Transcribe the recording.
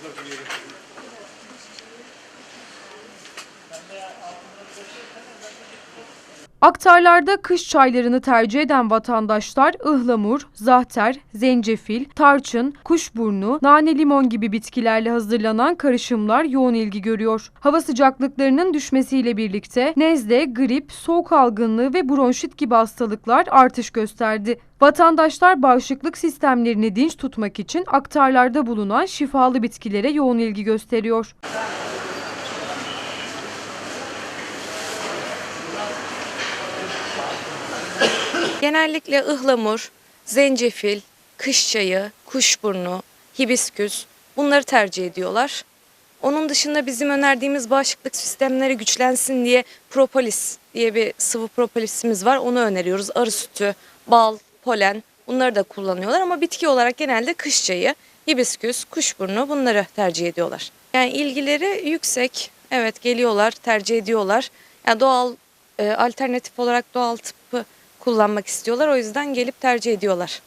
sabırlar dilerim. Ben de altında bir şey Aktarlarda kış çaylarını tercih eden vatandaşlar ıhlamur, zahter, zencefil, tarçın, kuşburnu, nane limon gibi bitkilerle hazırlanan karışımlar yoğun ilgi görüyor. Hava sıcaklıklarının düşmesiyle birlikte nezle, grip, soğuk algınlığı ve bronşit gibi hastalıklar artış gösterdi. Vatandaşlar bağışıklık sistemlerini dinç tutmak için aktarlarda bulunan şifalı bitkilere yoğun ilgi gösteriyor. Genellikle ıhlamur, zencefil, kış çayı, kuşburnu, hibisküs bunları tercih ediyorlar. Onun dışında bizim önerdiğimiz bağışıklık sistemleri güçlensin diye propolis diye bir sıvı propolisimiz var. Onu öneriyoruz. Arı sütü, bal, polen bunları da kullanıyorlar ama bitki olarak genelde kış çayı, hibisküs, kuşburnu bunları tercih ediyorlar. Yani ilgileri yüksek. Evet geliyorlar, tercih ediyorlar. Yani doğal e, alternatif olarak doğal tıbbı kullanmak istiyorlar. O yüzden gelip tercih ediyorlar.